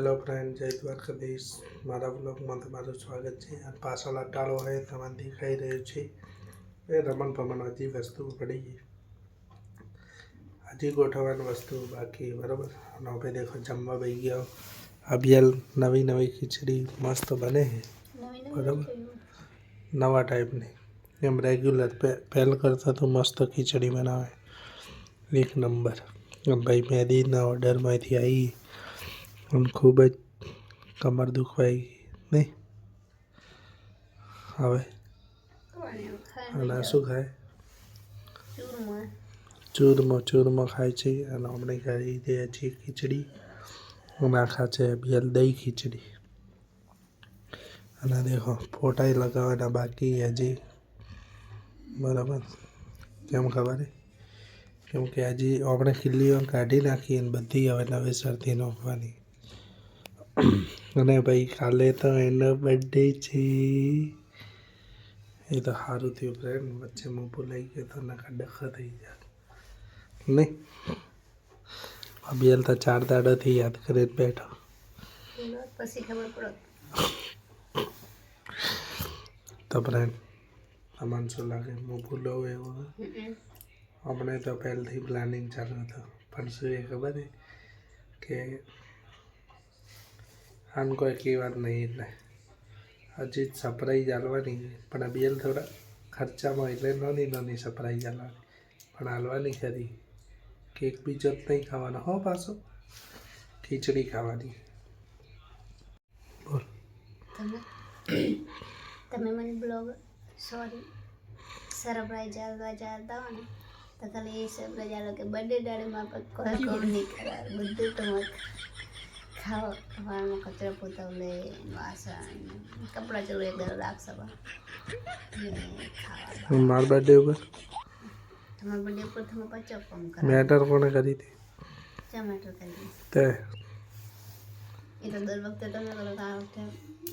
Hello friend, જય દ્વારકાધીશ. મારા બ્લોગમાં તમારું સ્વાગત છે. અને પાછળ અટાળો હોય તમારે દેખાઈ રહ્યો છે. એ રમણ ભમણ હજી વસ્તુ પડી ગઈ. હજી ગોઠવવાની વસ્તુ બાકી બરાબર? અને હવે દેખો, જમવા બેસી ગયો. અભિયાલ નવી નવી ખીચડી મસ્ત બને છે, બરાબર? નવા ટાઈપની. એમ રેગ્યુલર પહેલ કરતાં તો મસ્ત ખીચડી બનાવે. એક નંબર. ભાઈ મેદીના ઓર્ડરમાંથી આવી અને ખૂબ જ કમર દુખવાઈ ગઈ નહીં? હવે? અને શું ખાય? ચૂરમો ચૂરમો ખાય છે. અને હમણાં ખાઈ દે છે ખીચડી. અને આ ખા છે અભિયાલ દહીં ખીચડી. અને દેખો ફોટાઈ લગાવવાના બાકી હજી. બરાબર? કેમ ખબર કેમ કે હજી આપણે ખીલ્લીઓ કાઢી નાખી અને બધી હવે નવેસરથી નાખવાની. અને ભાઈ કાલે તો એનો બર્થડે છે. એ તો સારું થયું ફ્રેન્ડ વચ્ચે હું ભૂલાઈ ગયો તો નકા ડખા થઈ જાય નહીં. અભિયાલ તો ચાર દાડાથી યાદ કરીને બેઠો. પછી ખબર પડે. તો ફ્રેન્ડ તમને શું લાગે? હું ભૂલો એવો? હમણાં તો પહેલથી પ્લાનિંગ ચાલુ હતો. પણ શું એ ખબર કે આમ કોઈ કહેવાર નહીં એટલે. હજી જ સરપ્રાઈઝ હાલવાની. પણ અભિયાલ થોડા ખર્ચામાં એટલે નાની નાની સરપ્રાઈઝ હાલવાની. પણ હાલવાની ખરી. કેક બીજો જ નહીં ખાવાનો. હો પાછો. ખીચડી ખાવાની. બોલ. તમે? તમે મને બ્લોગ સોરી સરપ્રાઈઝ ચાલવા ચાલતા હો ને તો ખાલી એ સરપ્રાઈઝ હાલો કે બર્થડે ડાળીમાં પણ કોઈ કોમ નહીં કરાવે. બધું તમે ખાવા ખાવાનું કચરો પોતાવલે વાસણ કપડાં ચલો એક દર રાખશો ખાવા માર બર્થડે ઉપર? તમારા બર્થડે ઉપર તમે પાછો કોમ કરો. મેટર કોને કરી હતી? મેટર કરી તે. એ તો દર વખતે તમે કરો તો આ વખતે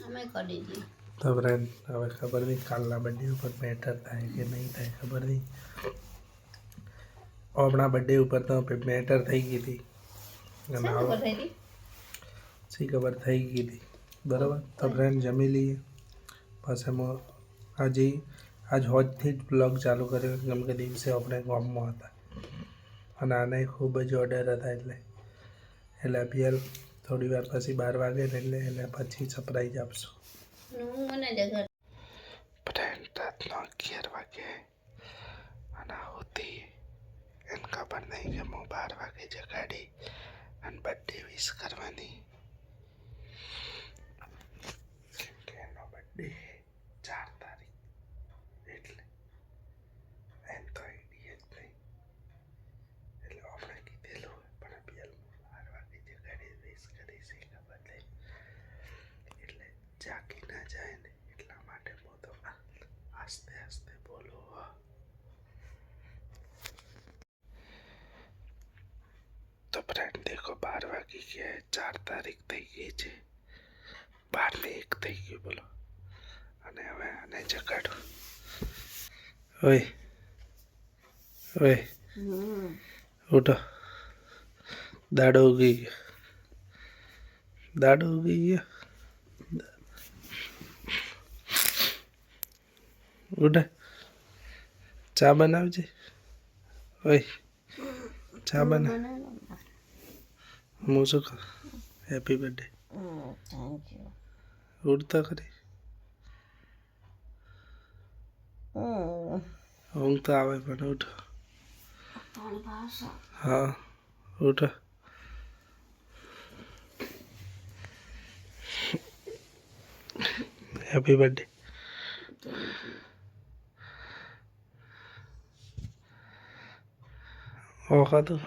અમે કરી દીધી તો ફ્રેન્ડ હવે ખબર નહીં કાલના બર્થડે ઉપર મેટર થાય કે નહીં થાય ખબર નહીં. હમણાં બર્થડે ઉપર તો મેટર થઈ ગઈ હતી. અને શા ખબર થઈ ગઈ હતી બરાબર તો ફ્રેન્ડ જમી લઈએ હું હજી આજ હોજથી જ બ્લોગ ચાલુ કર્યો કેમ કે દિવસે આપણે ગામમાં હતા અને આને ખૂબ જ ઓર્ડર હતા એટલે એટલે અભિયાલ થોડી વાર પછી બાર વાગે ને એટલે એને પછી સરપ્રાઈઝ આપશું ફ્રેન્ડ રાતનો અગિયાર વાગે અને હોતી એને ખબર નહીં કે હું બાર વાગે જગાડી અને બર્થડે વિશ કરવાની કેમ કે એનો બર્થડે ચાર તારીખ એટલે એમ તો આઈડિયા જ નહીં એટલે આપણે કીધેલું હોય પણ અભિયાલ બાર વાગે જગાડી વિશ કરીશ એ ખબર નહીં એટલે જાગી ના જાય ને એટલા માટે હું તો આસ્તે આસ્તે બોલો તો ફ્રેન્ડ દેખો બાર વાગી ગયા ચાર તારીખ થઈ ગઈ છે બાર ને એક થઈ ગયું બોલો અને હવે આને જગાડું ઓય ઓય ઉઠો દાડો ઉગી ગયો દાડો ઉગી ગયો ઉઠે ચા બનાવજે. ઓય ચા બના. હું શું કર? હેપી બર્થડે થેન્ક યુ ઉઠતા ખરી. ઊંઘ તો આવે પણ ઉઠો. હા ઉઠો. હેપી બર્થડે ખાતું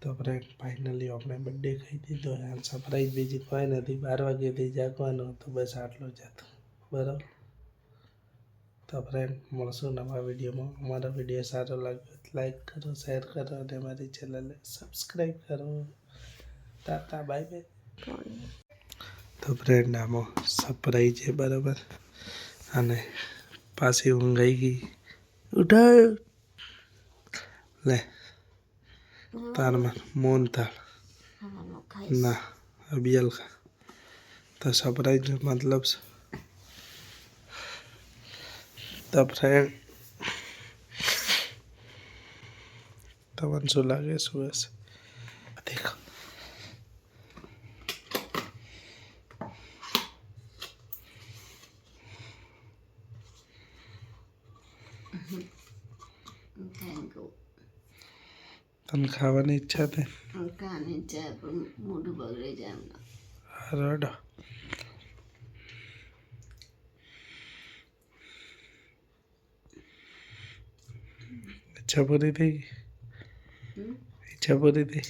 તો ફ્રેન્ડ ફાઇનલી આપણે બર્થડે ખાઈ દીધો અને સરપ્રાઈઝ બીજી કોઈ નથી. બાર વાગ્યાથી જાગવાનું તો બસ આટલું જ હતું. બરાબર? તો ફ્રેન્ડ મળશું નવા વિડીયોમાં અમારો વીડિયો સારો લાગ્યો લાઈક કરો શેર કરો અને અમારી ચેનલને સબસ્ક્રાઈબ કરો. તાતા બાય બાય તો ફ્રેન્ડ સપરાઈ છે બરાબર? અને પાછી ઊંઘાઈ ગઈ. ઉઠાય લે, તારમાં મોન તાર ના અબિયલ ખા. તો સપરાઈ મતલબ તો ફ્રેન્ડ તમને શું લાગે શું હશે દેખો થેન્ક યુ તને ખાવાની ઈચ્છા થઈ ખાવાની ઈચ્છા પણ મોઢું બગડી જાય એમનું રડો ઈચ્છા પૂરી થઈ? ઈચ્છા પૂરી થઈ.